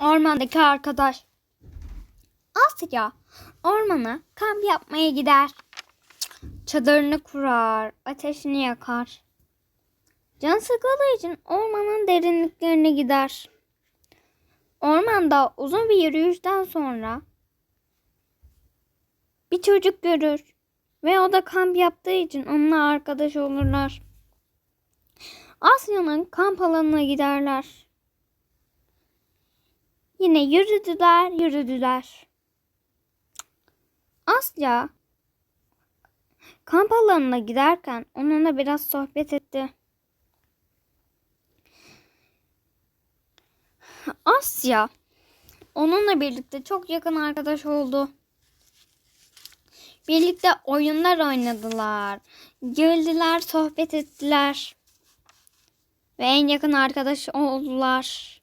Ormandaki arkadaş. Asya ormana kamp yapmaya gider. Çadırını kurar, ateşini yakar. Can sıkıldığı için ormanın derinliklerine gider. Ormanda uzun bir yürüyüşten sonra bir çocuk görür ve o da kamp yaptığı için onunla arkadaş olurlar. Asya'nın kamp alanına giderler. Yine yürüdüler, yürüdüler. Asya kamp alanına giderken onunla biraz sohbet etti. Asya onunla birlikte çok yakın arkadaş oldu. Birlikte oyunlar oynadılar. Güldüler, sohbet ettiler. Ve en yakın arkadaş oldular.